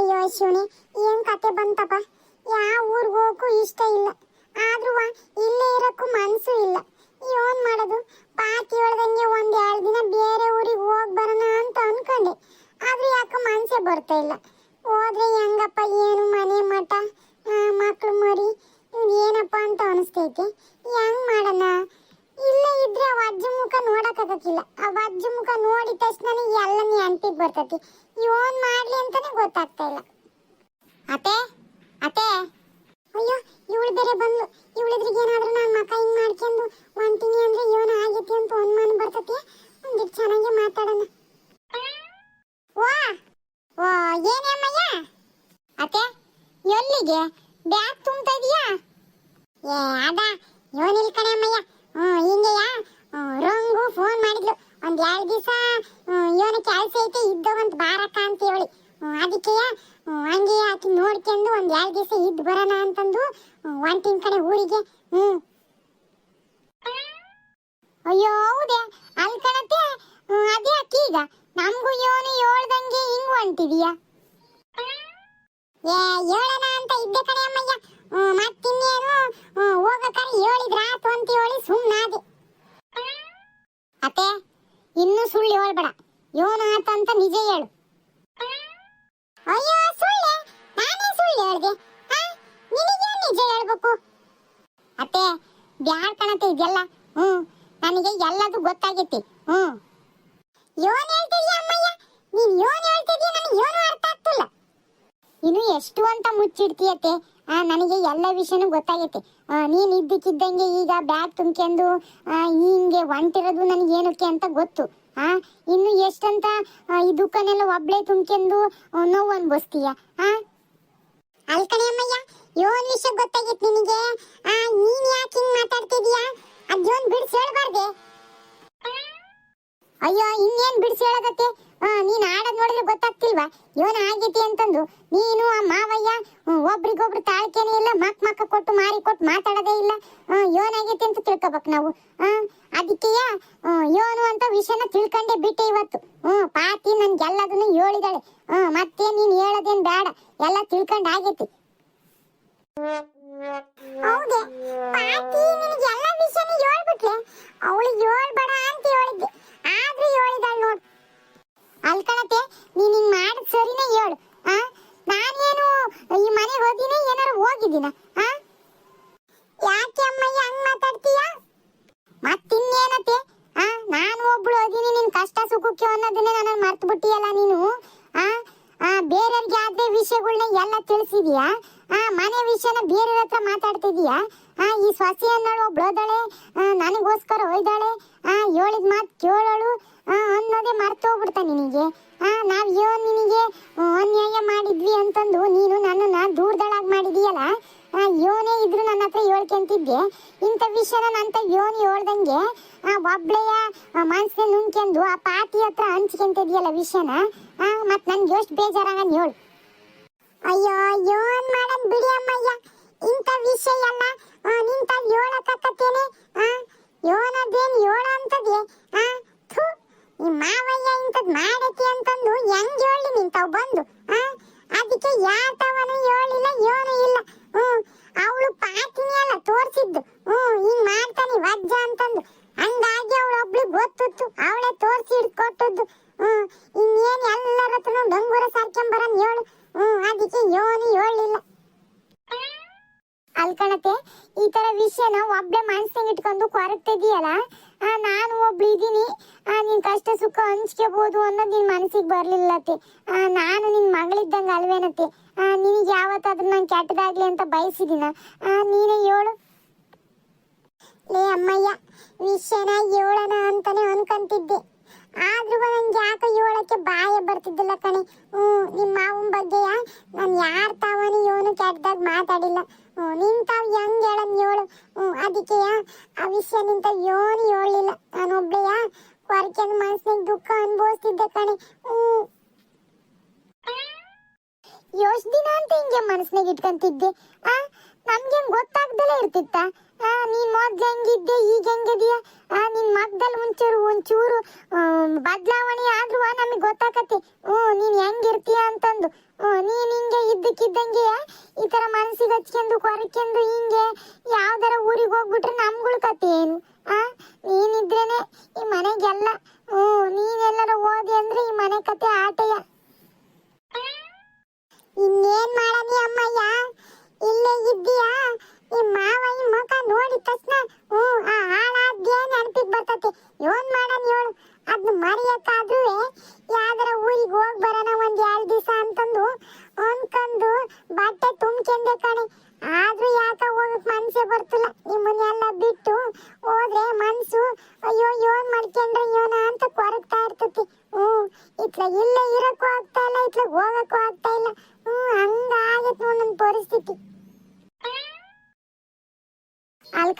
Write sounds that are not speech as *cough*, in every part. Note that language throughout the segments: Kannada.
ಅಯ್ಯೋ ಶಿವನಿ, ಏನ್ ಕತೆ ಬಂತಪ್ಪ? ಯಾವ ಊರಿಗೆ ಹೋಗಕ್ಕೂ ಇಷ್ಟ ಇಲ್ಲ. ಆದ್ರೂ ಇಲ್ಲೇ ಇರಕ್ಕೂ ಮನ್ಸು ಇಲ್ಲ. ಏನ್ ಮಾಡೋದು? ಪಾತಿ ಹೇಳ್ದಂಗೆ ಒಂದ್ ಎರಡು ದಿನ ಬೇರೆ ಊರಿಗೆ ಹೋಗ್ ಬರೋಣ ಅಂತ ಅನ್ಕೊಂಡೆ. ಆದ್ರೆ ಯಾಕೆ ಮನ್ಸೇ ಬರ್ತಾ ಇಲ್ಲ. ಹೋದ್ರೆ ಹೆಂಗಪ್ಪ, ಏನು ಮನೆ ಮಠ ಮಕ್ಳು ಮರಿ ಏನಪ್ಪ ಅಂತ ಅನಿಸ್ತೈತೆ. ಹೆಂಗ್ ಮಾಡೋಣ? ಇಲ್ಲೇ ಇದ್ರೆ ಅವ ಅಜ್ಜ ಮುಖ ನೋಡಕ್ಕಾಗಕ್ಕಿಲ್ಲ ಅವ ಅಜ್ಜ ಮುಖ ನೋಡಿದ ತಕ್ಷಣ ಎಲ್ಲ ನೆನಪಿಗೆ ಬರ್ತತಿ. ಇವನ್ ಮಾಡ್ಲಿ ಅಂತಾನೆ ಗೊತ್ತಾಗ್ತಾ ಇಲ್ಲ. ಅತ್ತೆ ಅತ್ತೆ. ಅಯ್ಯೋ, ಇವಳು ಬೇರೆ ಬಂದ್ಲು. ಇವಳಿದ್ರಿಗೆ ಏನಾದ್ರೂ ನಾನು ಮಕ ಹಿಂಗ್ ಮಾಡ್ಕೊಂಡು ಒಂತೀನಿ ಅಂದ್ರೆ ಇವನ ಆಗೈತಿ ಅಂತ ಅನುಮಾನ ಬರ್ತತಿ. ಒಂದಿಟ್ಟು ಚೆನ್ನಾಗಿ ಮಾತಾಡೋಣ. ವಾ ವಾ, ಏನೇ ಅಮ್ಮಯ್ಯ? ಅತ್ತೆ, ಎಲ್ಲಿಗೆ? ಬ್ಯಾಗ್ ತುಂಬ್ತಾ ಇದೀಯಾ? ಏ ಅದ ಇವನಿಲ್ ಅಮ್ಮಯ್ಯ. ಹ್ಞೂ ಹಿಂಗೆಯಾ ರಂಗು ಫೋನ್ ಮಾಡಿದ್ಲು ಒಂದ್ ಎರಡು ದಿವಸ ಇವನ ಕೆಲಸ ಐತೆ ಇದ್ದವಂತ ಬಾರಕ್ಕ ಅಂತ ಹೇಳಿ ಅದಕ್ಕೆ ಹಂಗೆ ಆಕಿ ನೋಡ್ಕೊಂಡು ಒಂದ್ ಎರಡು ದಿವಸ ಇದ್ದು ಬರೋಣ ಅಂತಂದು ಒಂಟಿನ ಕಡೆ ಊರಿಗೆ ಹ್ಞೂ ಅಯ್ಯೋ ಹೌದೇ ಅಲ್ಲಿ ಕಣತೆ ಹ್ಮ್, ಅದೇ ಅಕ್ಕಿ ಈಗ ನಮಗೂ ಯೋನು ಹೇಳ್ದಂಗೆ ಹಿಂಗ್ ಹೊಂಟಿದೀಯಾ ಏ ಹೇಳೋಣ ಅಂತ ಇದ್ದೆ ಕಣೆ ಅಮ್ಮಯ್ಯ ಹ್ಮ್, ಮತ್ತಿನ್ನೇನು ಹ್ಮ್, ಹೋಗಕ್ಕಾರೆ ಹೇಳಿದ್ರಾತು ಅಂತ ಹೇಳಿ ಸುಮ್ಮನಾದೆ ಅತ್ತೆ ಇನ್ನು ಸುಳ್ಳು ಹೇಳ್ಬೇಡ ಯೋನ ಆತಂತ ನಿಜ ಹೇಳು ಅಯ್ಯೋ ಸುಳ್ಳೆ ನಾನೇ ಸುಳ್ಳು ಹೇಳ್ದೆ ಆ ನಿನಗೆ ನಿಜ ಹೇಳ್ಬೇಕು ಅತ್ತೆ ಬ್ಯಾಡ್ ಕಣತೆ ಇದೆಲ್ಲ ಹ್ಮ್ ನನಗೆ ಎಲ್ಲದು ಗೊತ್ತಾಗೈತಿ ಹ್ಮ್ ಯೋನ್ ಹೇಳ್ತಿದ್ಯಾ ಅಮ್ಮಯ್ಯ ನೀನ್ ಯೋನ್ ಹೇಳ್ತಿದ್ಯಾ ನನಗೆ ಏನು ಅರ್ಥ ಆಗ್ತಿಲ್ಲ ಇನ್ನು ಎಷ್ಟು ಅಂತ ಮುಚ್ಚಿಡ್ತೀಯತ್ತೆ ಆ, ನನಗೆ ಎಲ್ಲ ವಿಷಯನೂ ಗೊತ್ತಾಗೈತೆ. ನೀನು ಇದ್ದಕ್ಕಿದ್ದಂಗೆ ಈಗ ಬ್ಯಾಗ್ ತುಂಬ್ಕೊಂಡು ಹಿಂಗೆ ಹೊಂಟಿರೋದು ನನಗೆ ಏನಕ್ಕೆ ಅಂತ ಗೊತ್ತು. ಆ ಇನ್ನು ಎಷ್ಟಂತ ಈ ದುಃಖನೆಲ್ಲ ಒಬ್ಳೆ ತುಂಬ್ಕೊಂಡು ನೋವು ಅನ್ಭವಿಸ್ತೀಯ? ಆ? ಅಲ್ ಕಣೆ ಅಮ್ಮಯ್ಯ ವಿಷಯ ಗೊತ್ತಾಗಿತ್ತು ನಿನಗೆ? ನೀನ್ ಯಾಕೆ ಹಿಂಗ್ ಮಾತಾಡ್ತಿದೀಯಾ? ಅದ್ಯೋನ್ ಬಿಡ್ಸಿ ಹೇಳ್ಬಾರ್ದೆ. ಅಯ್ಯೋ, ಇನ್ನೇನ್ ಬಿಡಿಸಿ ಹೇಳಕತ್ತೆ? ನೀನ್ ಆಡೋದ್ ನೋಡಿದ್ರೆ ಗೊತ್ತಾಗ್ತಿಲ್ವಾ? ಇವನ ಆಗೈತಿ ಅಂತಂದು? ನೀನು, ಆ ಮಾವಯ್ಯ ಒಬ್ರಿಗೊಬ್ರು ತಾಳ್ಕೆನೇ ಇಲ್ಲ, ಮಕ್ ಮಕ್ಕ ಕೊಟ್ಟು ಮಾರಿ ಕೊಟ್ಟು ಮಾತಾಡೋದೇ ಇಲ್ಲ. ಯೋನಾಗೈತಿ ಅಂತ ತಿಳ್ಕೊಬೇಕು ನಾವು. ಅದಕ್ಕೆಯ ಯೋನು ಅಂತ ವಿಷಯನ ತಿಳ್ಕೊಂಡೇ ಬಿಟ್ಟೆ ಇವತ್ತು. ಹ್ಮ್, ಪಾತಿ ನನ್ಗೆಲ್ಲದನ್ನು ಹೇಳಿದಾಳೆ. ಹ್ಮ್ ಮತ್ತೆ ನೀನ್ ಹೇಳೋದೇನ್ ಬೇಡ ಎಲ್ಲ ತಿಳ್ಕೊಂಡ್ ಆಗೈತಿ. ಹೌದೇ? ಪಾತಿ ನಿನಗೆ ಎಲ್ಲ ವಿಷಯನ ಹೇಳ್ಬಿಟ್ಲೆ ಅವಳಿಗೆ ಹೇಳ್ಬೇಡ ಅಂತ ಹೇಳಿದ್ದೆ ಆದ್ರೂ ಹೇಳಿದಾಳ ನೋಡ್ ಅಲ್ಕಣತೆ ನೀನ್ ಹಿಂಗ್ ಮಾಡಿದ್ ಸರಿನೇ ಹೇಳು ಆ ನಾನೇನು ಈ ಮನೆಗೆ ಹೋದಿನೇ ಏನಾರು ಹೋಗಿದ್ದೀನ ಆ ಯಾಕೆ ಅಮ್ಮಯ್ಯ ಹಂಗ್ ಮಾತಾಡ್ತೀಯ ಮತ್ತಿನ್ನೇನತೆ ಆ ನಾನು ಒಬ್ಳು ಹೋದಿನಿ ನಿನ್ ಕಷ್ಟ ಸುಖಕ್ಕೆ ಅನ್ನೋದನ್ನೇ ನನ್ನ ಮರ್ತು ಬಿಟ್ಟಿಯಲ್ಲ ನೀನು ಆ ಆ ಬೇರೆಯವ್ರಿಗೆ ಆದ್ರೆ ವಿಷಯಗಳನ್ನ ಎಲ್ಲ ತಿಳಿಸಿದ್ಯಾ ಆ ಮನೆ ವಿಷಯನ ಬೇರೆಯವ್ರ ಹತ್ರ ಮಾತಾಡ್ತಿದೀಯಾ ಆ ಈ ಸ್ವಾಸಿ ಅನ್ನೋಳು ಒಬ್ಳೋದಾಳೆ ನನಗೋಸ್ಕರ ಒಯ್ದಾಳೆ ಹೇಳಿದ ಮಾತು ಕೇಳೋಳು. ಅನ್ನೋದೇ ಮರ್ತು ಹೋಗ್ಬಿಡ್ತಾ ನಿನಗೆ. ನಾವ್ ಯೋ ನಿನಗೆ ಅನ್ಯಾಯ ಮಾಡಿದ್ವಿ ಅಂತಂದು ನೀನು ನನ್ನನ್ನ ದೂರದಳಾಗಿ ಮಾಡಿದೀಯಲ್ಲ? ಯೋನೇ ಇದ್ರು ನನ್ನ ಹತ್ರ ಹೇಳ್ಕೊಂತಿದ್ದೆ. ಇಂಥ ವಿಷಯನ ನಂತ ಯೋನ್ ಹೇಳ್ದಂಗೆ, ಆ, ಒಬ್ಳೆಯ ಮನ್ಸಿನ ನುಂಗ್ಕೊಂಡು ಆ ಪಾತಿ ಹತ್ರ ಹಂಚ್ಕೊಂತಿದ್ಯಲ್ಲ ವಿಷಯನ? ಮತ್ ನನ್ಗೆ ಎಷ್ಟು ಬೇಜಾರಾಗನ್ ಹೇಳು. ಅಯ್ಯೋ ಯೋನ್ ಮಾಡನ್ ಬಿಡಿ ಅಮ್ಮಯ್ಯ. ಇಂಥ ವಿಷಯ ಎಲ್ಲ ಹೇಳಕತ್ತೇನೆ ಆ ಯೋನದೇನ್ ಯೋಣ ಅಂತದೆ ಆ ಈ ಮಾವಯ್ಯ ಇಂಥದ್ ಮಾಡತಿ ಅಂತಂದು ಹೆಂಗ್ ಹೇಳಿ ನಿಂತಾವ್ ಬಂದು? ಆ, ಅದಕ್ಕೆ ಯಾತವನು ಹೇಳಿಲ್ಲ, ಏನು ಇಲ್ಲ. ಹ್ಮ್ ಅವಳು ಪಾತಿನಿ ಅಲ್ಲ, ತೋರ್ಸಿದ್ದು. ಹ್ಮ್ ಹಿಂಗ್ ಮಾಡ್ತಾನೆ ವಜ್ಜ ಅಂತಂದು. ಹಂಗಾಗಿ ಅವಳೊಬ್ಳು ಗೊತ್ತಿತ್ತು. ಅವಳೇ ತೋರ್ಸಿ ಹಿಡ್ಕೊಟ್ಟದ್ದು. ಹ್ಮ್ ಇನ್ನೇನ್ ಎಲ್ಲರ ಹತ್ರನು ಡಂಗೂರ ಸಾರ್ಕೊಂಬರನ್ ಹೇಳು ಹ್ಮ್ ಅದಕ್ಕೆ ಯೋನಿ ಹೇಳಿಲ್ಲ ಅಲ್ಕಣತೆ ಈ ತರ ವಿಷಯನ ಒಬ್ಳೆ ಮನ್ಸಿಗೆ ಇಟ್ಕೊಂಡು ಕೊರಗ್ತಿದೀಯಲ್ಲ ನಾನು ಒಬ್ಳು ಇದೀನಿ ಆ, ನಿನ್ ಕಷ್ಟ ಸುಖ ಹಂಚ್ಕೋಬಹುದು ಅನ್ನೋದು ನಿನ್ ಮನಸ್ಸಿಗೆ ಬರ್ಲಿಲ್ಲತ್ತೆ ನಾನು ನಿನ್ ಮಗಳಿದ್ದಂಗ ಅಲ್ವೇನತ್ತೆ? ನಿನಗೆ ಯಾವತ್ತಾದ್ರೂ ನಾನು ಕೆಟ್ಟದಾಗ್ಲಿ ಅಂತ ಬಯಸಿದಿನ? ನೀನೇ ಹೇಳು. ಲೇ ಅಮ್ಮಯ್ಯ ವಿಷಯನ ಹೇಳೋಣ ಅಂತಾನೆ ಅನ್ಕೊಂತಿದ್ದೆ ಆದ್ರೂ ನಂಗೆ ಯಾಕೆ ಹೇಳಕ್ಕೆ ಬಾಯ ಬರ್ತಿದ್ದಿಲ್ಲ ಕಣೆ ಹ್ಮ್ ನಿಮ್ಮ ಮಾವನ್ ಬಗ್ಗೆಯ ನಾನು ಯಾರ ತಾವನು ಇವನು ಕೆಟ್ಟದಾಗ ಮಾತಾಡಿಲ್ಲ ಹ್ಮ್ ನಿನ್ ತಾವ್ ಹೆಂಗ್ ಹೇಳನ್ ಹೇಳು ಹ್ಮ್ ಅದಕ್ಕೆ ಆ ವಿಷಯ ನಿಂತ ಯೋನು ಹೇಳಿಲ್ಲ ನಾನೊಬ್ಳೆಯ ಕೊರಕೆಂದ್ ಮನ್ಸಿನಾಗ ದುಃಖ ಅನುಭವಿಸ್ತಿದ್ದೆ ಕಣೆ ಹ್ಮ್ ಮನಸ್ನಾಗ ಆ ನಮ್ಗೆ ಗೊತ್ತಾಗ್ದಲೇ ಇರ್ತಿತ್ತ. ನೀನ್ ಮೊದ್ಲು ಹೆಂಗಿದ್ದೆ, ಈಗ ಹೆಂಗಿದೀಯ? ನಿನ್ ಮಗ್ದಲ್ಲಿ ಒಂಚೂರು ಒಂಚೂರು ಬದಲಾವಣೆ ಆದ್ರೂ ನಮಗೆ ಗೊತ್ತಾಗತ್ತೆ ಹ್ಞೂ, ನೀನ್ ಹೆಂಗಿರ್ತೀಯ ಅಂತಂದು. ನೀನ್ ಹಿಂಗೆ ಇದ್ದಕ್ಕಿದ್ದಂಗೆ, ಈ ತರ ಮನಸ್ಸಿಗೆ ಹಚ್ಕೊಂಡು, ಕೊರಕೆಂದು ಹಿಂಗೆ ಯಾವ್ದಾರ ಊರಿಗೆ ಹೋಗ್ಬಿಟ್ರೆ ನಮ್ಗಳ ಕತೆ ಏನು? ಆ, ನೀನಿದ್ರೇನೆ ಈ ಮನೆಗೆಲ್ಲ. ಹ್ಞೂ, ನೀನೆಲ್ಲರ ಓದಿ ಅಂದ್ರೆ ಈ ಮನೆ ಕತೆ ಆಟಯ. ಇನ್ನೇನ್ ಮಾಡನಿ ಅಮ್ಮಯ್ಯ ಇಲ್ಲೇ ಇದ್ದೀಯಾ ಈ ಮಾವ ಈ ಮುಖ ನೋಡಿದ ತಕ್ಷಣ ಹ್ಞೂ ಆ ಹಾಳಾದ್ಯ ನೆನಪಿಗೆ ಬರ್ತತಿ ಏನ್ ಮಾಡನ್ ಹೇಳು ಅದ್ನ ಮರೆಯಕ್ಕಾದ್ರೂ ಯಾವ್ದಾರ ಊರಿಗೆ ಹೋಗಿ ಬರೋಣ ಒಂದ್ ಎರಡ್ ದಿವಸ ಅಂತಂದು ಅನ್ಕಂದು ಬಟ್ಟೆ ತುಂಬ್ಕೆಂದೆ ಕಣೆ ಆದ್ರೂ ಯಾಕ ಹೋಗಕ್ ಮನ್ಸೇ ಬರ್ತಿಲ್ಲ ನಿಮ್ಮನ್ನೆಲ್ಲ ಬಿಟ್ಟು ಹೋದ್ರೆ ಮನ್ಸು ಅಯ್ಯೋ ಏನ್ ಮಾಡ್ಕೊಂಡ್ರೆ ಯೋನ ಅಂತ ಕೊರಗ್ತಾ ಇರ್ತತಿ ಹ್ಮ್ ಇತ್ಲ ಇಲ್ಲೇ ಇರಕ್ಕೂ ಇಲ್ಲ ಹೋಗಕ್ಕೂ ಆಗ್ತಾ ಇಲ್ಲ. ಹ್ಮ್ ಹಂಗ ನೋಡ್ ನನ್ ಪರಿಸ್ಥಿತಿ. ಅಲ್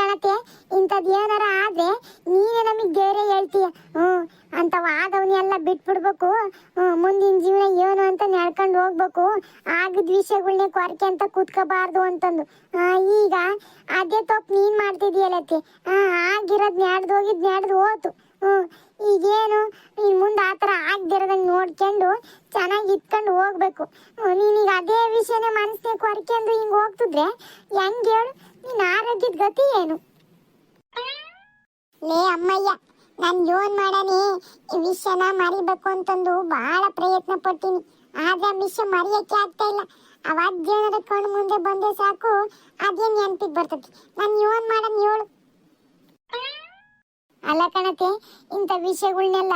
ಇಂಥದ್ ಏನಾರ ಆದ್ರೆ ನೀನೇ ನಮಗ್ ದೇವ್ರೆ ಹೇಳ್ತೀಯ. ಹ್ಮ್ ಅಂತವ ಆದವನ್ನೆಲ್ಲ ಬಿಟ್ಬಿಡ್ಬೇಕು. ಹ್ಮ್, ಮುಂದಿನ ಜೀವನ ಏನು ಅಂತ ನಡ್ಕೊಂಡು ಹೋಗ್ಬೇಕು. ಆಗದ ವಿಷಯಗಳನ್ನೇ ಕೊರಕೆ ಅಂತ ಕೂತ್ಕೋಬಾರ್ದು ಅಂತಂದು. ಈಗ ಅದೇ ತಪ್ಪು ನೀನ್ ಮಾಡ್ತಿದೀಯಲ್ಲತ್ತೆ. ಆ, ಆಗಿರೋದ್ ನ್ಯಾಡ್ದು ಹೋಗಿದ್ ಹೋತು. ಹ್ಮ್, ಈಗೇನು ನೀನ್ ಮುಂದೆ ಆ ಥರ ಆಗ್ದಿರೋದಂಗೆ ನೋಡ್ಕೊಂಡು ಚೆನ್ನಾಗಿ ಹ್ಮ್, ನೀನೀಗ ಅದೇ ವಿಷಯನೇ ಮನಸ್ಸಿನ ಕೊರ್ಕೊಂಡು ಹಿಂಗೆ ಹೋಗ್ತಿದ್ರೆ ಹೆಂಗ್ ಹೇಳು? ನಿನ್ನ ಆರೋಗ್ಯದ ಗತಿ ಏನು? ಲೇ ಅಮ್ಮಯ್ಯ ನಾನು ಯೋನ್ ಮಾಡನಿ ಈ ವಿಷಯನ ಮರಿಬೇಕು ಅಂತಂದು ಬಹಳ ಪ್ರಯತ್ನ ಪಡ್ತೀನಿ. ಆದ್ರೆ ಆ ವಿಷಯ ಮರೆಯಕ್ಕೆ ಆಗ್ತಾ ಇಲ್ಲ. ಅವಾಗ ಜೀವನದ ಕಣ್ಣು ಮುಂದೆ ಬಂದ್ರೆ ಸಾಕು. ಅದೇ ನೆನಪಿಗೆ ಬರ್ತೈತಿ? ನಾನು ಯೋನ್ ಮಾಡನ್ ಹೇಳು. ಅಲ್ಲ ಕಣತೆ, ಇಂಥ ವಿಷಯಗಳನ್ನೆಲ್ಲ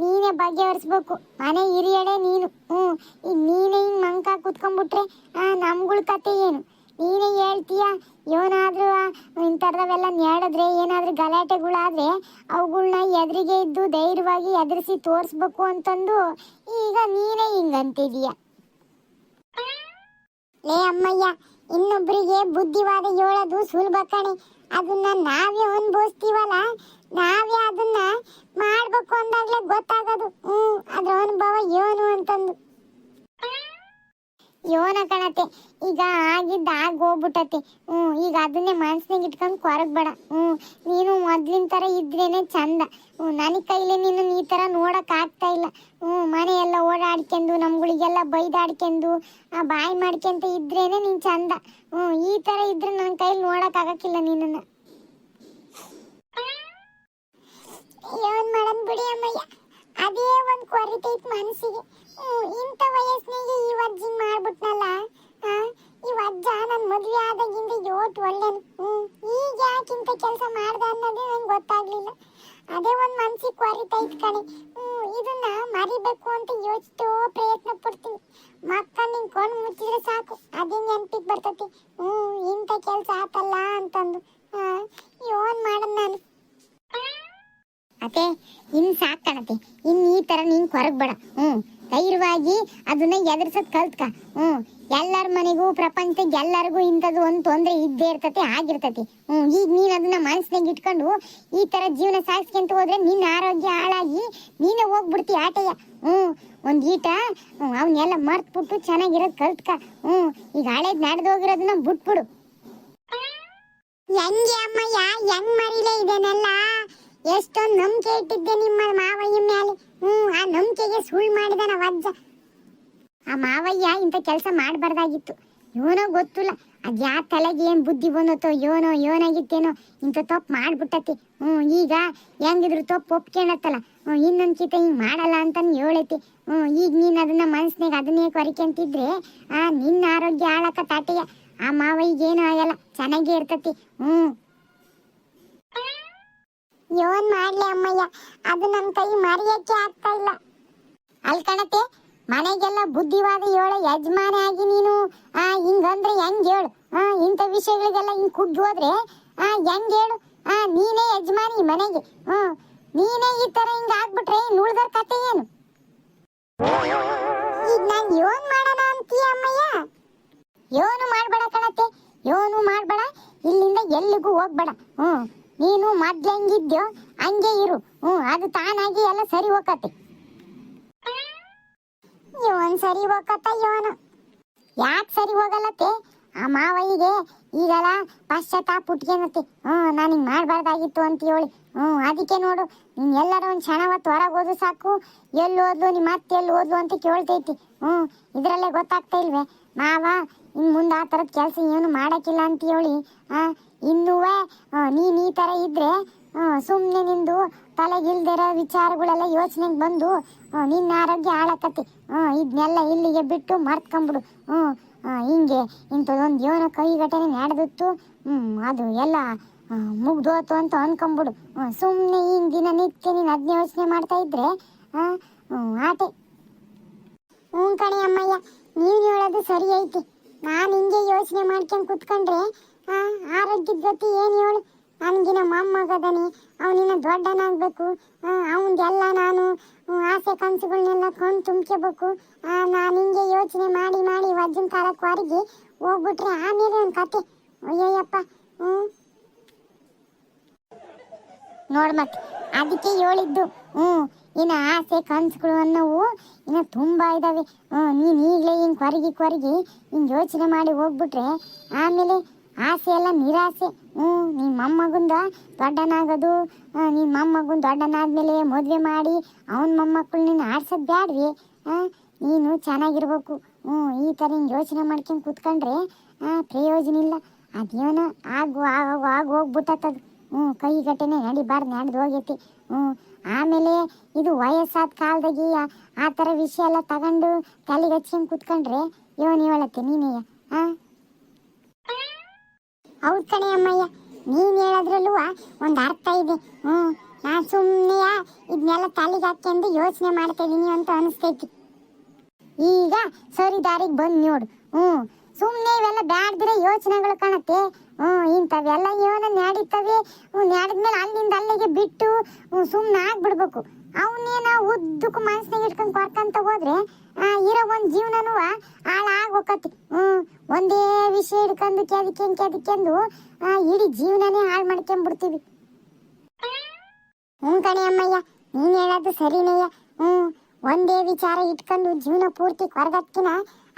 ನೀನೇ ಬಗೆಹರಿಸ್ಬೇಕು. ಮನೆ ಹಿರಿಯಡೆ ನೀನು. ಹ್ಞೂ ಈಗ ನೀನೇ ಹಿಂಗೆ ಮಂಕ ಕುತ್ಕೊಂಡ್ಬಿಟ್ರೆ ನಮ್ಗಳ ಕತೆ ಏನು? ನೀನೇ ಹೇಳ್ತೀಯ, ಏನಾದ್ರೂ ಇಂಥರವೆಲ್ಲ ನಡೆದ್ರೆ ಏನಾದ್ರೂ ಗಲಾಟೆಗಳಾದ್ರೆ, ಅವುಗಳ್ನ ಎದುರಿಗೆ ಇದ್ದು ಧೈರ್ಯವಾಗಿ ಎದುರಿಸಿ ತೋರಿಸ್ಬೇಕು ಅಂತಂದು ಈಗ ನೀನೇ ಹಿಂಗಂತಿದೀಯ. ಲೇ ಅಮ್ಮಯ್ಯ ಇನ್ನೊಬ್ಬರಿಗೆ ಬುದ್ಧಿವಾದ ಹೇಳೋದು ಸುಲಭ ಕಣೆ. ಅದನ್ನ ನಾವೇ ಅನುಭವಿಸ್ತೀವಲ್ಲ? ನಾವೇ ಅದನ್ನ ಮಾಡ್ಬೇಕು ಅಂದಾಗ್ಲೇ ಗೊತ್ತಾಗೋದು. ಹ್ಮ್, ಅದ್ರ ಅನುಭವ ಏನು ಅಂತಂದು. ಯೋನ ಕಣತೆ, ಈಗ ಆಗಿದ್ದ ಆಗ ಹೋಗ್ಬಿಟ್ಟತಿ. ಹ್ಮ್, ಈಗ ಅದನ್ನೇ ಮನ್ಸ್ನಾಗ ಇಟ್ಕೊಂಡು ಕೊರಗ್ಬೇಡ ಹ್ಞೂ ನೀನು ಮೊದ್ಲಿನ ತರ ಇದ್ರೇನೆ ಚಂದ. ಹ್ಞೂ ನನ್ನ ಕೈಲಿ ನೀನು ಈ ತರ ನೋಡೋಕ್ಕಾಗ್ತಾ ಇಲ್ಲ. ಹ್ಞೂ ಮನೆ ಎಲ್ಲ ಓಡಾಡ್ಕೊಂಡು ನಮ್ಗಳಿಗೆಲ್ಲ ಬೈದಾಡ್ಕೊಂಡು ಆ ಬಾಯಿ ಮಾಡ್ಕೊಂತ ಇದ್ರೇನೆ ನೀನು ಚಂದ. ಹ್ಞೂ ಈ ತರ ಇದ್ರೆ ನನ್ನ ಕೈಲಿ ನೋಡೋಕ್ಕಾಗಕ್ಕಿಲ್ಲ ನಿನ್ನನ್ನ ಏನ್ ಮಾಡನ್ ಬಿಡಿ ಅಮ್ಮಯ್ಯ? ಅದೇ ಒಂದ್ ಕೊರತೈತ್ ಮನಸ್ಸಿಗೆ ಇಂಥ ವಯಸ್ಸಿನಾಗೆ ಈ ಅಜ್ಜಿ ಮಾಡ್ಬಿಟ್ನಲ್ಲ ಈ ಅಜ್ಜ ನನ್ ಮದ್ವೆ ಆದಾಗಿಂದ ಯೋಟ್ ಒಳ್ಳೆ ಈಗ ಯಾಕಿಂತ ಕೆಲಸ ಮಾಡ್ದ ಅನ್ನೋದು ನಂಗೆ ಗೊತ್ತಾಗ್ಲಿಲ್ಲ. ಅದೇ ಒಂದ್ ಮನ್ಸಿಗೆ ಕೊರಿತೈತ್ ಕಣೆ. ಇದನ್ನ ಮರಿಬೇಕು ಅಂತ ಯೋಚಿಸೋ ಪ್ರಯತ್ನ ಪಡ್ತೀನಿ. ಮಕ್ಕ ನಿನ್ ಕೊಂಡು ಮುಚ್ಚಿದ್ರೆ ಸಾಕು. ಅದೇ ನೆನ್ಪಿಗೆ ಬರ್ತತಿ. ಹ್ಮ್, ಇಂಥ ಕೆಲಸ ಆತಲ್ಲ ಅಂತಂದು. ಯೋನ್ ಮಾಡನ್ ನಾನು. ಅತೆ ಇನ್ ಸಾಕ್ ಇನ್ ಈ ತರ ನೀನ್ ಕೊರಗ್ಬೇಡ ಹ್ಮ್ ಧೈರ್ಯವಾಗಿ ಅದನ್ನ ಎದುರ್ಸದ್ ಕಲ್ತ್ಕ. ಹ್ಮ್, ಎಲ್ಲರ ಮನೆಗೂ, ಪ್ರಪಂಚದಾಗ ಎಲ್ಲರಿಗೂ ಇಂಥದ್ದು ಒಂದು ತೊಂದ್ರೆ ಇದ್ದೇ ಇರ್ತತಿ, ಆಗಿರ್ತತಿ. ಹ್ಮ್, ಈಗ ನೀನ್ ಅದನ್ನ ಮನಸ್ಸಿನಾಗ ಇಟ್ಕೊಂಡು ಈ ತರ ಜೀವನ ಸಾಗಿಸ್ಕೊಂತ ಹೋದ್ರೆ ನಿನ್ನ ಆರೋಗ್ಯ ಹಾಳಾಗಿ ನೀನೇ ಹೋಗ್ಬಿಡ್ತಿ ಆಟಯ್ಯ ಹ್ಮ್, ಒಂದ್ ಈಟ ಅವನ್ನೆಲ್ಲ ಮರ್ತ್ಬಿಟ್ಟು ಚೆನ್ನಾಗಿರೋದ್ ಕಲ್ತ್ಕ. ಹ್ಮ್, ಈಗ ಹಳೇದ್ ನಡೆದು ಹೋಗಿರೋದನ್ನ ಬಿಟ್ಬಿಡು. ಹೆಂಗೆ ಅಮ್ಮಯ್ಯ? ಹೆಂಗ್ ಮರಿಲೇ ಇದನ್ನೆಲ್ಲ? ಎಷ್ಟೊಂದು ನಂಬಿಕೆ ಇಟ್ಟಿದ್ದೆ ನಿಮ್ಮ ಮಾವಯ್ಯ ಮ್ಯಾಲೆ. ಹ್ಮ್, ಆ ನಂಬಿಕೆಗೆ ಸುಳ್ಳು ಮಾಡಿದನ ವಜ್ಜ. ಆ ಮಾವಯ್ಯ ಇಂಥ ಕೆಲಸ ಮಾಡಬಾರ್ದಾಗಿತ್ತು. ಏನೋ ಗೊತ್ತಿಲ್ಲ ಅದ್ ಯಾ ತಲೆಗೆ ಏನ್ ಬುದ್ಧಿ ಬಂದತ್ತೋ ಏನೋ ಏನಾಗಿತ್ತೇನೋ ಇಂಥ ತಪ್ಪು ಮಾಡ್ಬಿಟ್ಟತಿ. ಹ್ಮ್, ಈಗ ಹೆಂಗಿದ್ರು ತಪ್ಪು ಒಪ್ಕೊಂಡತ್ತಲ್ಲ ಹ್ಮ್, ಇನ್ನೊಂದ್ ಕಿತ ಹಿಂಗ್ ಮಾಡಲ್ಲ ಅಂತ ಹೇಳೈತಿ. ಹ್ಮ್, ಈಗ ನೀನ್ ಅದನ್ನ ಮನಸ್ಸಿನಾಗ ಅದನ್ನೇ ಕೊರಿಕೆಂತಿದ್ರೆ ಆ, ನಿನ್ನ ಆರೋಗ್ಯ ಹಾಳಕ ತಾಟಿಯ ಆ ಮಾವಯ್ಯ ಏನೂ ಆಗಲ್ಲ, ಚೆನ್ನಾಗೇ ಇರ್ತತಿ. ಹ್ಮ್. ಯೋನ್ ಮಾಡ್ಲಿ ಅಮ್ಮಯ್ಯ? ಅದು ನನ್ನ ಕೈ ಮರೆಯಕ್ಕೆ ಆಗ್ತಾ ಇಲ್ಲ. ಅಲ್ ಕಣತೆ, ಮನೆಗೆಲ್ಲ ಬುದ್ಧಿವಾದ ಏಳ ಯಜಮಾನ ಆಗಿ ನೀನು. ಆ, ಹಿಂಗಂದ್ರೆ ಹೆಂಗ್ ಹೇಳು? ಆ, ಇಂಥ ವಿಷಯಗಳಿಗೆಲ್ಲ ಹಿಂಗ್ ಕುಗ್ಗಿ ಹೋದ್ರೆ, ಆ, ಹೆಂಗ್ ಹೇಳು? ಆ, ನೀನೇ ಯಜಮಾನಿ ಮನೆಗೆ. ಹ್ಮ್ ನೀನೇ ಈ ತರ ಹಿಂಗ ಆಗ್ಬಿಟ್ರೆ ಇನ್ ಕತೆ ಏನು? ಈಗ ನಾನ್ ಯೋನ್ ಮಾಡೋಣ ಅಂತೀಯ ಅಮ್ಮಯ್ಯ? ಯೋನು ಮಾಡ್ಬೇಡ ಕಣತೆ, ಯೋನು ಮಾಡ್ಬೇಡ. ಇಲ್ಲಿಂದ ಎಲ್ಲಿಗೂ ಹೋಗ್ಬೇಡ. ಹ್ಮ್. ನೀನು ಮೊದ್ಲು ಹೆಂಗಿದ್ಯೋ ಹಂಗೆ ಇರು. ಹ್ಮ್, ಅದು ತಾನಾಗಿ ಎಲ್ಲ ಸರಿ ಹೋಗತ್ತೆ ಇವನ್ ಸರಿ ಹೋಗತ್ತ ಇವನು. ಯಾಕೆ ಸರಿ ಹೋಗಲ್ಲತ್ತೆ ಆ ಮಾವಯ್ಯಗೆ ಈಗಲ್ಲ ಪಶ್ಚಾತ್ತಾ ಹುಟ್ಕೊಂಡತಿ ಹ್ಞೂ ನಾನು ಹಿಂಗೆ ಮಾಡಬಾರ್ದಾಗಿತ್ತು ಅಂತ ಹೇಳಿ. ಹ್ಞೂ ಅದಕ್ಕೆ ನೋಡು, ನೀನು ಎಲ್ಲರ ಒಂದು ಕ್ಷಣ ಹೊತ್ತು ಹೊರಗೆ ಹೋದ್ರು ಸಾಕು. ಎಲ್ಲಿ ಓದ್ಲು ನಿಮ್ಮ ಮತ್ತೆ ಎಲ್ಲಿ ಓದ್ಲು ಅಂತ ಕೇಳ್ತೈತಿ. ಹ್ಞೂ ಇದರಲ್ಲೇ ಗೊತ್ತಾಗ್ತಾ ಇಲ್ವೇ? ಮಾವ ಇನ್ನು ಮುಂದೆ ಆ ಥರದ ಕೆಲಸ ಏನು ಮಾಡೋಕ್ಕಿಲ್ಲ ಅಂತ ಹೇಳಿ ಹಾಂ ಇನ್ನೂ ನೀನು ಈ ಥರ ಇದ್ದರೆ ಸುಮ್ಮನೆ ನಿಂದು ತಲೆಗಿಲ್ದಿರೋ ವಿಚಾರಗಳೆಲ್ಲ ಯೋಚನೆಗೆ ಬಂದು ನಿನ್ನ ಆರೋಗ್ಯ ಹಾಳಾಕತಿ ಇದನ್ನೆಲ್ಲ ಇಲ್ಲಿಗೆ ಬಿಟ್ಟು ಮರ್ತ್ಕೊಂಬಿಡು. ಹ್ಞೂ ಹಿಂಗೆ ಇಂಥದ್ದೊಂದು ಜೀವನ ಕೈ ಘಟನೆ ನಡೆದಿತ್ತು ಅದು ಎಲ್ಲ ಮುಗ್ದೋತು ಅಂತ ಅನ್ಕೊಂಬಿಡು. ಸುಮ್ಮನೆ ಈ ದಿನ ನಿತ್ಯ ನೀನು ಅದನ್ನ ಯೋಚನೆ ಮಾಡ್ತಾ ಇದ್ರೆ ಆಟೆ. ಹ್ಞೂ ಕಣಿ ಅಮ್ಮಯ್ಯ, ನೀನು ಹೇಳೋದು ಸರಿ ಐತಿ. ನಾನು ಹಿಂಗೆ ಯೋಚನೆ ಮಾಡ್ಕೊಂಡು ಕುತ್ಕೊಂಡ್ರೆ ಆರೋಗ್ಯದ ಗತಿ ಏನು ಹೇಳು? ನನಗಿನ ಮೊಮ್ಮಗದನಿ ಅವನಿನ ದೊಡ್ಡನಾಗಬೇಕು. ಅವನದೆಲ್ಲ ನಾನು ಆಸೆ ಕನಸುಗಳನ್ನೆಲ್ಲ ಕೊಂಡು ತುಂಬ್ಕೋಬೇಕು ನಾನು ಹಿಂಗೆ ಯೋಚನೆ ಮಾಡಿ ಮಾಡಿ ವಜ್ಜನ ಕಾಲಕ್ಕೆ ಹೊರಗೆ ಹೋಗ್ಬಿಟ್ರೆ ಆಮೇಲೆ ಒಂದು ಕತೆ. ಅಯ್ಯಯ್ಯಪ್ಪ ಹ್ಞೂ ನೋಡ್ ಮತ್ತೆ ಅದಕ್ಕೆ ಹೇಳಿದ್ದು ಹ್ಞೂ ಇನ್ನು ಆಸೆ ಕನಸುಗಳು ಅನ್ನೋವು ಇನ್ನು ತುಂಬ ಇದ್ದಾವೆ ಹ್ಞೂ ನೀನು ಈಗಲೇ ಹಿಂಗೆ ಕೊರಗಿ ಕೊರಗಿ ಹಿಂಗೆ ಯೋಚನೆ ಮಾಡಿ ಹೋಗ್ಬಿಟ್ರೆ ಆಮೇಲೆ ಆಸೆ ಎಲ್ಲ ನಿರಾಸೆ. ಹ್ಞೂ ನಿಮ್ಮ ಮೊಮ್ಮಗುಂದ ದೊಡ್ಡನಾಗೋದು. ನಿಮ್ಮ ಮೊಮ್ಮಗುನ್ ದೊಡ್ಡನಾದ್ಮೇಲೆ ಮದುವೆ ಮಾಡಿ ಅವನ ಮೊಮ್ಮಕ್ಕಳು ನೀನು ಆಡ್ಸೋದು ಹಾಂ, ನೀನು ಚೆನ್ನಾಗಿರ್ಬೇಕು. ಹ್ಞೂ, ಈ ಥರ ಹಿಂಗೆ ಯೋಚನೆ ಮಾಡ್ಕೊಂಡು ಕೂತ್ಕೊಂಡ್ರೆ ಪ್ರಯೋಜನ ಇಲ್ಲ. ಅದೇನೋ ಆಗು, ಆಗೋ, ಆಗ ಹ್ಞೂ, ಕೈ ಗಟ್ಟೆನೆ ನಡಿಬಾರ್ದು, ನಡೆದು ಹೋಗೈತಿ. ಹ್ಞೂ, ಆಮೇಲೆ ಇದು ವಯಸ್ಸಾದ ಕಾಲದಾಗಿ ಆ- ಆ ಥರ ವಿಷಯ ಎಲ್ಲ ತಗೊಂಡು ತಲೆಗೆ ಹಚ್ಕೊಂಡು ಕೂತ್ಕೊಂಡ್ರೆ ಇವನು ಹೇಳತ್ತೆ ನೀನೇ ಹಾಂ? ಹೌದು ಕಣೆ ಅಮ್ಮಯ್ಯ. ನೀನು ಹೇಳೋದ್ರಲ್ಲೂ ಒಂದು ಅರ್ಥ ಇದೆ. ಹ್ಞೂ ನಾನು ಸುಮ್ಮನೆ ಇದನ್ನೆಲ್ಲ ತಲೆಗೆ ಹಾಕ್ಕೊಂಡು ಯೋಚನೆ ಮಾಡ್ತಾ ಇದೀನಿ ಅಂತ ಅನಿಸ್ತೈತಿ. ಈಗ ಸರಿ ದಾರಿಗೆ ಬಂದು ನೋಡು. ಹ್ಞೂ ಸುಮ್ಮನೆ ಇವೆಲ್ಲ ಬ್ಯಾಡ್ದಿರೋ ಯೋಚನೆಗಳು ಕಾಣತ್ತೆ. ಹ್ಞೂ ಇಂಥವೆಲ್ಲ ಏನೋ ನಡೀತವೆ ಹ್ಞೂ ನಡೆದ್ಮೇಲೆ ಅಲ್ಲಿಂದ ಅಲ್ಲಿಗೆ ಬಿಟ್ಟು ಹ್ಞೂ ಸುಮ್ಮನೆ ಆಗ್ಬಿಡ್ಬೇಕು. ಅವನ್ನೇನ ಉದ್ದಕ್ಕೂ ಮನ್ಸ್ನಾಗ ಇಟ್ಕೊಂಡು ಕೊರ್ಕಂತ ಹೋದ್ರೆ ಇರೋ ಒಂದು ಜೀವನನೂ ಹಾಳಾಗಿ ಹೋಗತಿ ಹ್ಞೂ ಒಂದೇ ವಿಷಯ ಹಿಡ್ಕೊಂಡು ಕೆದಕ್ಯಂದು ಕೆದಕೆಂದು ಇಡೀ ಜೀವನನೇ ಹಾಳು ಮಾಡ್ಕೊಂಬಿಡ್ತೀವಿ. ಹ್ಞೂ ಕಣೆ ಅಮ್ಮಯ್ಯ, ನೀನು ಹೇಳೋದು ಸರಿನೇಯ. ಹ್ಞೂ ಒಂದೇ ವಿಚಾರ ಇಟ್ಕೊಂಡು ಜೀವನ ಪೂರ್ತಿ ಕೊರಗಕ್ಕಿನ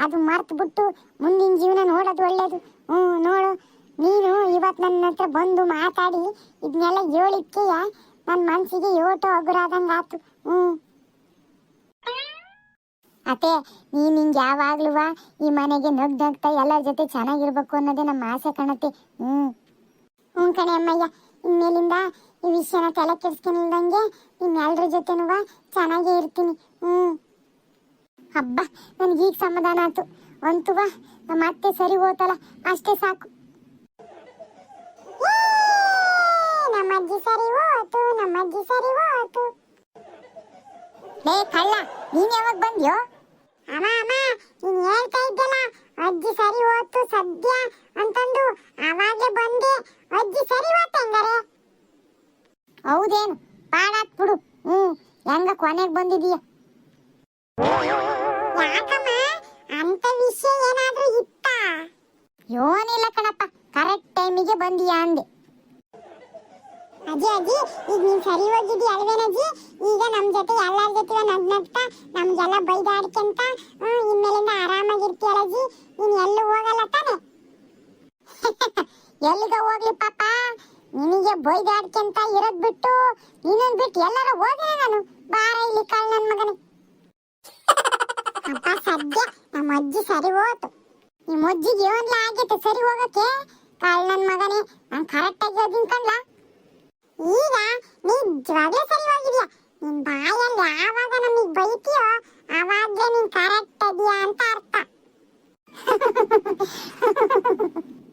ಅದು ಮರ್ತು ಬಿಟ್ಟು ಮುಂದಿನ ಜೀವನ ನೋಡೋದು ಒಳ್ಳೇದು. ಹ್ಞೂ ನೋಡು, ನೀನು ಇವತ್ತು ನನ್ನ ಹತ್ರ ಬಂದು ಮಾತಾಡಿ ಇದನ್ನೆಲ್ಲ ಹೇಳಿದ್ಕೆಯ ನನ್ನ ಮನಸ್ಸಿಗೆ ಯೋಟೋ ಹಗುರಾದಂಗೆ ಆಯ್ತು ಹ್ಞೂ ಅತ್ತೆ, ನೀನು ಹಿಂಗೆ ಯಾವಾಗ್ಲೂ ಈ ಮನೆಗೆ ನಗ್ ನಗ್ತಾ ಎಲ್ಲರ ಜೊತೆ ಚೆನ್ನಾಗಿರ್ಬೇಕು ಅನ್ನೋದೇ ನಮ್ಮ ಆಸೆ ಕಾಣತ್ತೆ. ಹ್ಞೂ ಹ್ಞೂ ಕಣೆ ಅಮ್ಮಯ್ಯ, ಇನ್ಮೇಲಿಂದ ಈ ವಿಷಯನ ತಲೆ ಕೆಡ್ಸ್ಕೊಂಡಿಲ್ದಂಗೆ ನಿಮ್ಮೆಲ್ಲರ ಜೊತೆನೂ ಚೆನ್ನಾಗೇ ಇರ್ತೀನಿ. ಹ್ಞೂ. ಹಬ್ಬ ನನಗೆ ಈಗ ಸಮಾಧಾನ ಆಯ್ತು ಅಂತುವ ನಮ್ಮ ಅತ್ತೆ ಸರಿ ಹೋತಲ್ಲ, ಅಷ್ಟೇ ಸಾಕು! ನಮ್ಮ ಅಜ್ಜಿ ಸರಿ ಹೋತು, ನಮ್ಮ ಅಜ್ಜಿ ಸರಿ ಹೋತು. ಲೇ ಕಳ್ಳ, ನೀನ್ ಯಾವಾಗ ಬಂದ್ಯೋ? ಅಮ್ಮ ಅಮ್ಮ, ನೀನ್ ಹೇಳ್ತಾ ಇದ್ದಲ್ಲ, ಅಜ್ಜಿ ಸರಿ ಓದ್ತು ಸದ್ಯ ಅಂತಂದು ಅವಾಗೆ ಬಂದೆ. ಅಜ್ಜಿ ಸರಿ ಹಂಗಾರೆ? ಹೌದೇನು? ಪಾಡಾತ್ ಬಿಡು. ಹ್ಮ್, ಹೆಂಗ ಕೊನೆಗೆ ಬಂದಿದೀಯ? ಅಂತ ವಿಷಯ ಏನಾದ್ರೂ ಇತ್ತಾ? ಯೋನಿಲ್ಲ ಕಣಪ್ಪ ಕರೆಕ್ಟ್ ಟೈಮಿಗೆ ಬಂದಿಯಾ ಅಂದೆ. ಅಜ್ಜಿ ಅಜ್ಜಿ, ಈಗ ನೀನ್ ಸರಿ ಹೋಗಿದ್ದಿ ಅಲ್ವೇನಜ್ಜಿ ಈಗ ನಮ್ ಜೊತೆ ಎಲ್ಲಾರ ಜೊತೆ ನಗ್ ನಗ್ತಾ ನಮ್ಗೆಲ್ಲ ಬೈದಾಡ್ಕೊಂತ ಇನ್ಮೇಲಿಂದ ಆರಾಮಾಗಿರ್ತೀಯಲ್ಲಜ್ಜಿ ನೀನ್ ಎಲ್ಲೂ ಹೋಗಲ್ಲ ತಾನೆ? *laughs* ಎಲ್ಲಿಗ ಹೋಗ್ಲಿ ಪಾಪ. ನಿನಗೆ ಬೈದಾಡ್ಕೊಂತ ಇರೋದ್ ಬಿಟ್ಟು ನೀನನ್ ಬಿಟ್ಟು ಎಲ್ಲಾರ ಹೋದ್ರೆ ನಾನು? ಬಾರ ಇಲ್ಲಿ ಕಾಲ್ ನನ್ ಮಗನೇ. ಅಪ್ಪ, ಸದ್ಯ ನಮ್ಮ ಅಜ್ಜಿ ಸರಿ ಹೋತು. ನಿಮ್ಮ ಅಜ್ಜಿಗೆ ಏನ್ಲ ಆಗೈತೆ ಸರಿ ಹೋಗಕ್ಕೆ? ಕಾಲ್ ನನ್ ಮಗನೇ, ನಾನು ಕರೆಕ್ಟ್ ಆಗಿ ಓದಿನ್ ಕಣ್ಲಾ? ಈಗ ನಿಜವಾಗ್ಲೂ ಸರಿ ಹೋಗಿದ್ಯಾ? ನಿನ್ ಬಾಯಲ್ಲಿ ಯಾವಾಗ ನಮಗ್ ಬೈತೀಯೋ ಆವಾಗ್ಲೇ ನೀನ್ ಕರೆಕ್ಟ್ ಇದೆಯಾ ಅಂತ ಅರ್ಥ. *laughs*